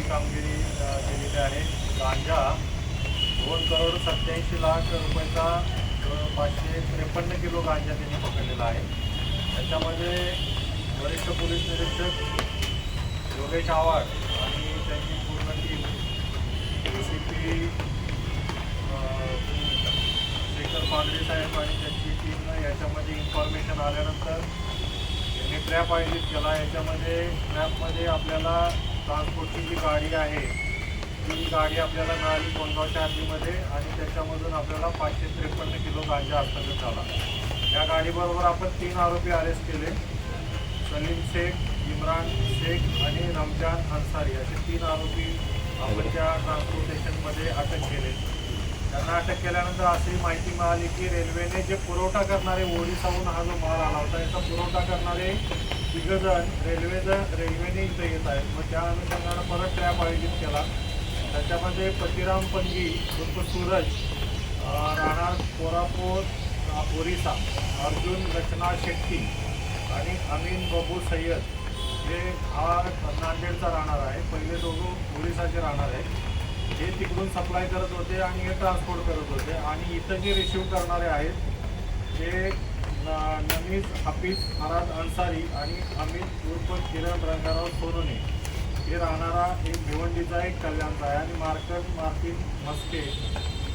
चांगली कामगिरी केलेली आहे. गांजा दोन करोड सत्याऐंशी लाख रुपयाचा पाचशे त्रेपन्न किलो गांजा त्यांनी पकडलेला आहे. त्याच्यामध्ये वरिष्ठ पोलीस निरीक्षक योगेश आव्हाड आणि त्यांची पूर्ण team A C P Shekhar Pagade साहेब आणि त्यांची टीमनं याच्यामध्ये इन्फॉर्मेशन आल्यानंतर त्यांनी ट्रॅप आयोजित केला. याच्यामध्ये ट्रॅपमध्ये आपल्याला ट्रान्सपोर्टची जी गाडी आहे ती गाडी आपल्याला मिळाली कोंडगावच्या हद्दीमध्ये आणि त्याच्यामधून आपल्याला पाचशे त्रेपन्न किलो गांजा हस्तगत झाला. या गाडीबरोबर आपण तीन आरोपी अरेस्ट केले. सलीम शेख इम्रान शेख आणि रमजान अन्सारी असे तीन आरोपी आपण त्या ट्रान्सपोर्टेशनमध्ये अटक केले. त्यांना अटक केल्यानंतर अशी माहिती मिळाली की रेल्वेने जे पुरवठा करणारे ओडिसाहून हा जो माल आला होता याचा पुरवठा करणारे तिघजण रेल्वेचं रेल्वेने इथं येत आहेत. मग त्या अनुषंगानं परत ट्रॅप आयोजित केला. त्याच्यामध्ये पतिराम पंगी उर्फ सूरज राहणार कोरापूर ओरिसा अर्जुन रचना शेट्टी आणि अमीन बबू सय्यद. हे हा नांदेडचा राहणार आहे. पहिले दोघं ओरिसाचे राहणार आहे हे तिकडून सप्लाय करत होते आणि हे ट्रान्सपोर्ट करत होते. आणि इथं जे रिसिव्ह करणारे आहेत ते न- नमीज हाफिज फराद अन्सारी आणि अमित उर्फ किरण रंगाराव सोनोने. हे राहणारा एक भिवंडीचा एक कल्याणचा आहे आणि मार्कट मार्टिन मस्के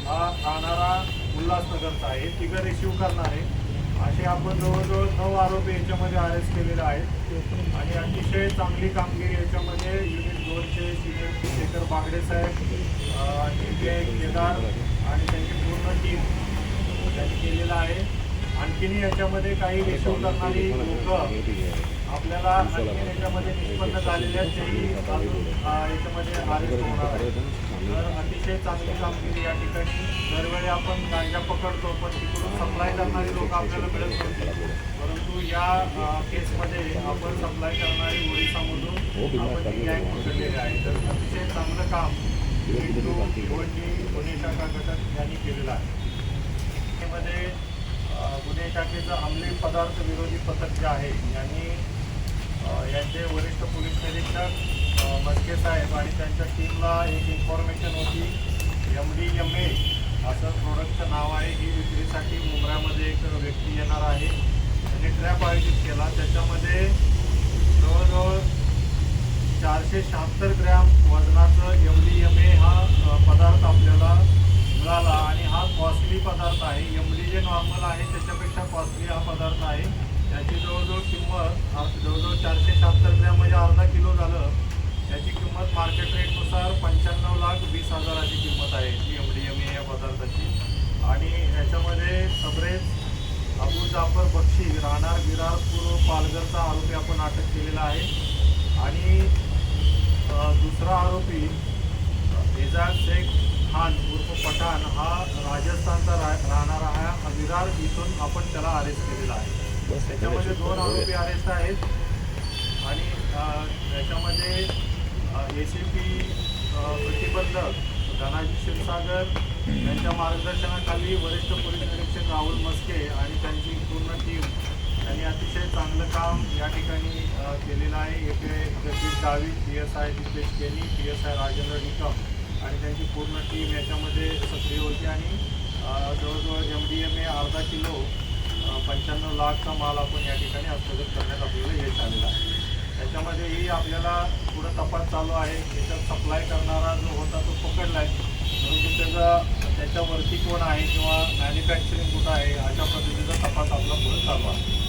हा राहणारा उल्हासनगरचा आहे. हे तिघं रिसिव्ह करणारे असे आपण जवळजवळ नऊ आरोपी याच्यामध्ये अरेस्ट केलेले आहेत. आणि अतिशय चांगली कामगिरी याच्यामध्ये युनिट दोनचे सिनियर शेखर बागडे साहेब केदार आणि त्यांची पूर्ण टीम त्यांनी केलेलं आहे. आणखीनही याच्यामध्ये काही रिसिव्ह करणारी लोक आपल्याला आणखीन याच्यामध्ये निष्पन्न झालेल्या तेही याच्यामध्ये आरेस्ट होणार आहे. तर अतिशय चांगली कामगिरी या ठिकाणी. दरवेळी आपण गांजा पकडतो पण तिकडून सप्लाय करणारी लोक आपल्याला मिळत नव्हती परंतु या केसमध्ये आपण सप्लाय करणारी ओडिसा आपण ही गँग पकडलेली आहे तर अतिशय चांगलं काम पिंटू, गोंडी गुन्हे शाखा घटक यांनी केलेलं आहे त्यामध्ये अं, गुन्हे शाखेचं अंमली पदार्थ विरोधी पथक जे आहे यांनी यांचे वरिष्ठ पोलीस निरीक्षक अं, मस्के साहेब आणि त्यांच्या टीमला एक इन्फॉर्मेशन होती एम डी एम ए असं प्रोडक्टचं नाव आहे ही विक्रीसाठी मुंबऱ्यामध्ये एक व्यक्ती येणार आहे त्यांनी ट्रॅप आयोजित केला त्याच्यामध्ये जवळजवळ चारशे शहात्तर ग्रॅम वजनाचं एम डी एम ए हा पदार्थ आपल्याला मिळाला आणि हा कॉस्टली पदार्थ आहे. एम डी जे नॉर्मल आहे त्याच्यापेक्षा कॉस्टली हा पदार्थ आहे. त्याची जवळजवळ किंमत जवळजवळ चारशे शहात्तर ग्रॅम म्हणजे अर्धा किलो झालं. त्याची किंमत मार्केट रेटनुसार पंच्याण्णव लाख वीस हजाराची किंमत आहे एम डी एम ए या पदार्थाची. आणि याच्यामध्ये सबरेज अबू जाफर बक्षी राहणार विरार पूर्व पालघरचा आरोपी आपण अटक केलेला आहे. आणि दुसरा आरोपी एजाज शेख खान उर्फ पठाण हा राजस्थानचा रा राहणारा हा अविरार इथून आपण त्याला अरेस्ट केलेला आहे. त्याच्यामध्ये दोन आरोपी अरेस्ट आहेत. आणि त्याच्यामध्ये ए सी पी प्रतिबंधक धनाजी क्षीरसागर यांच्या मार्गदर्शनाखाली वरिष्ठ पोलीस निरीक्षक राहुल मस्के आणि त्यांची पूर्ण टीम त्यांनी अतिशय चांगलं काम या ठिकाणी केलेलं आहे. येथे जगदीश डावी P S I Dipesh Keni P S I Rajendra Nikam आणि त्यांची पूर्ण टीम याच्यामध्ये सक्रिय होती आणि जवळजवळ एम डी एम ए अर्धा किलो पंच्याण्णव लाखचा माल आपण या ठिकाणी हस्तगत करण्यात आपल्याला यश आलेला आहे. त्याच्यामध्येही आपल्याला पुढं तपास चालू आहे. याच्यात सप्लाय करणारा जो होता तो पकडला आहे. परंतु त्याचा त्याच्यावरती कोण आहे किंवा मॅन्युफॅक्चरिंग कुठं आहे अशा पद्धतीचा तपास आपला पुढे चालू आहे.